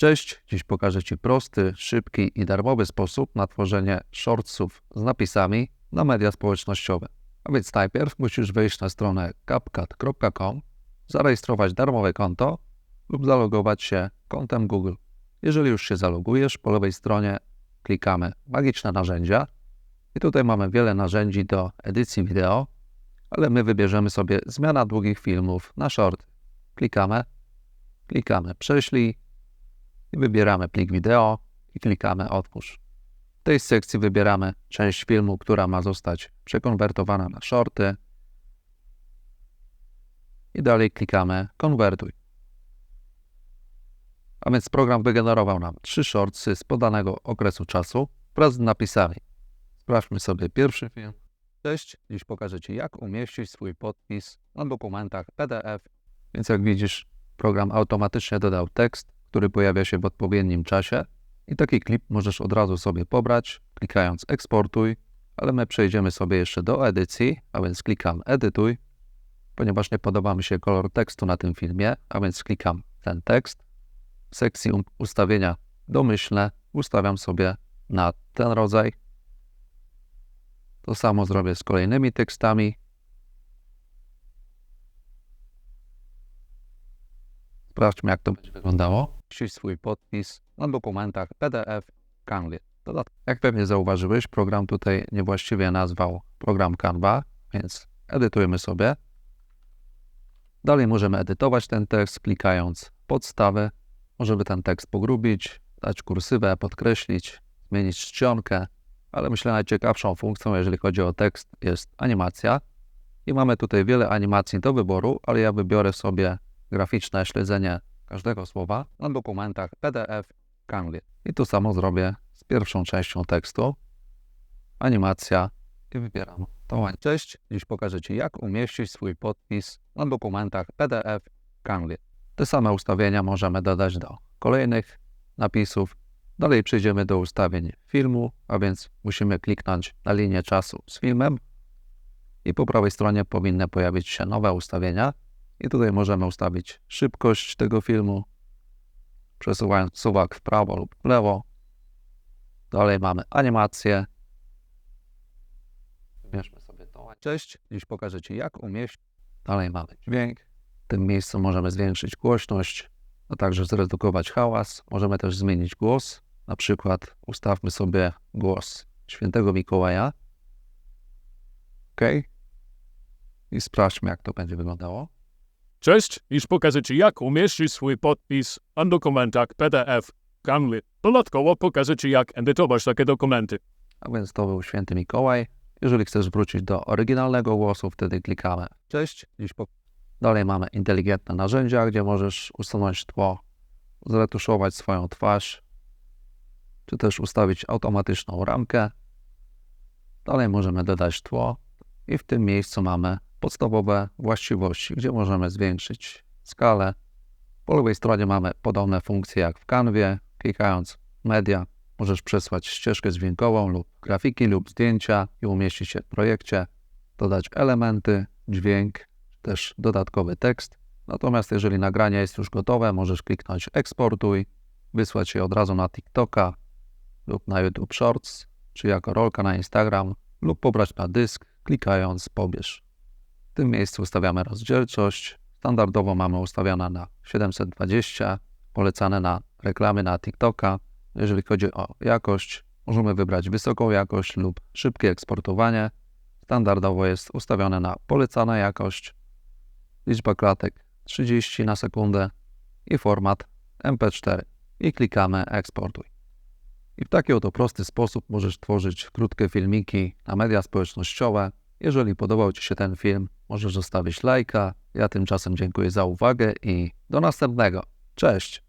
Cześć, dziś pokażę Ci prosty, szybki i darmowy sposób na tworzenie shortsów z napisami na media społecznościowe. A więc najpierw musisz wejść na stronę CapCut.com, zarejestrować darmowe konto lub zalogować się kontem Google. Jeżeli już się zalogujesz, po lewej stronie klikamy magiczne narzędzia i tutaj mamy wiele narzędzi do edycji wideo, ale my wybierzemy sobie zmiana długich filmów na short. Klikamy, klikamy prześlij i wybieramy plik wideo i klikamy otwórz. W tej sekcji wybieramy część filmu, która ma zostać przekonwertowana na shorty i dalej klikamy konwertuj. A więc program wygenerował nam trzy shortsy z podanego okresu czasu wraz z napisami. Sprawdźmy sobie pierwszy film. Cześć, dziś pokażę Ci jak umieścić swój podpis na dokumentach PDF. Więc jak widzisz, program automatycznie dodał tekst, który pojawia się w odpowiednim czasie i taki klip możesz od razu sobie pobrać, klikając eksportuj, ale my przejdziemy sobie jeszcze do edycji, a więc klikam edytuj, ponieważ nie podoba mi się kolor tekstu na tym filmie, a więc klikam ten tekst. W sekcji u- ustawienia domyślne ustawiam sobie na ten rodzaj. To samo zrobię z kolejnymi tekstami. Sprawdźmy, jak to będzie wyglądało. Ścisz swój podpis na dokumentach PDF. Dodat- Jak pewnie zauważyłeś, program tutaj niewłaściwie nazwał program Canva, więc edytujemy sobie. Dalej możemy edytować ten tekst, klikając podstawę. Możemy ten tekst pogrubić, dać kursywę, podkreślić, zmienić czcionkę, ale myślę najciekawszą funkcją, jeżeli chodzi o tekst, jest animacja. I mamy tutaj wiele animacji do wyboru, ale ja wybiorę sobie graficzne śledzenie każdego słowa na dokumentach PDF Canva. I to samo zrobię z pierwszą częścią tekstu. Animacja i wybieram ani- Cześć, dziś pokażę Ci jak umieścić swój podpis na dokumentach PDF Canva. Te same ustawienia możemy dodać do kolejnych napisów. Dalej przejdziemy do ustawień filmu, a więc musimy kliknąć na linię czasu z filmem i po prawej stronie powinny pojawić się nowe ustawienia. I tutaj możemy ustawić szybkość tego filmu, przesuwając suwak w prawo lub w lewo. Dalej mamy animację. Wybierzmy sobie tą. Cześć, dziś pokażę Ci jak umieścić. Dalej mamy dźwięk. W tym miejscu możemy zwiększyć głośność, a także zredukować hałas. Możemy też zmienić głos. Na przykład ustawmy sobie głos świętego Mikołaja. OK. I sprawdźmy, jak to będzie wyglądało. Cześć, dziś pokażę Ci jak umieścić swój podpis na dokumentach PDF Canva. Dodatkowo pokażę Ci jak edytować takie dokumenty. A więc to był święty Mikołaj. Jeżeli chcesz wrócić do oryginalnego głosu, wtedy klikamy Cześć. Dziś po... Dalej mamy inteligentne narzędzia, gdzie możesz usunąć tło, zretuszować swoją twarz, czy też ustawić automatyczną ramkę. Dalej możemy dodać tło i w tym miejscu mamy podstawowe właściwości, gdzie możemy zwiększyć skalę. Po lewej stronie mamy podobne funkcje jak w Canwie. Klikając media możesz przesłać ścieżkę dźwiękową lub grafiki lub zdjęcia i umieścić je w projekcie, dodać elementy, dźwięk, też dodatkowy tekst. Natomiast jeżeli nagranie jest już gotowe, możesz kliknąć eksportuj, wysłać je od razu na TikToka lub na YouTube Shorts, czy jako rolka na Instagram lub pobrać na dysk, klikając pobierz. Tym miejscu ustawiamy rozdzielczość. Standardowo mamy ustawione na 720, polecane na reklamy na TikToka. Jeżeli chodzi o jakość, możemy wybrać wysoką jakość lub szybkie eksportowanie. Standardowo jest ustawione na polecana jakość, liczba klatek 30 na sekundę i format MP4 i klikamy eksportuj. I w taki oto prosty sposób możesz tworzyć krótkie filmiki na media społecznościowe. Jeżeli podobał Ci się ten film, możesz zostawić lajka. Ja tymczasem dziękuję za uwagę i do następnego. Cześć!